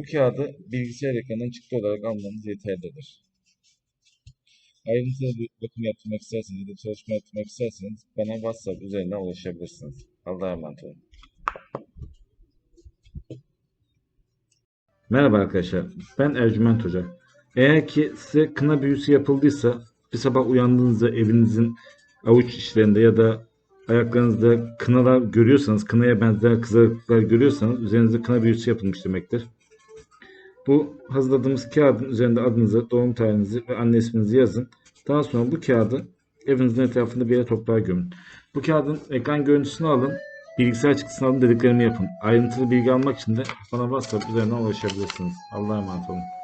Bu kağıdı bilgisayar ekranından çıktı olarak almanız yeterlidir. Ayrıntılı bir bakım yaptırmak isterseniz ya da çalışma yaptırmak isterseniz bana WhatsApp üzerinden ulaşabilirsiniz. Allah'a emanet olun. Merhaba arkadaşlar, ben Ercüment Hoca. Eğer ki size kına büyüsü yapıldıysa, bir sabah uyandığınızda evinizin avuç içlerinde ya da ayaklarınızda kınalar görüyorsanız, kınaya benzer kızarıklıklar görüyorsanız üzerinizde kına büyüsü yapılmış demektir. Bu hazırladığımız kağıdın üzerinde adınızı, doğum tarihinizi ve anne isminizi yazın. Daha sonra bu kağıdı evinizin etrafında bir yere toprağa gömün. Bu kağıdın ekran görüntüsünü alın, bilgisayar çıktısını alın dediklerimi yapın. Ayrıntılı bilgi almak için de bana WhatsApp üzerinden ulaşabilirsiniz. Allah'a emanet olun.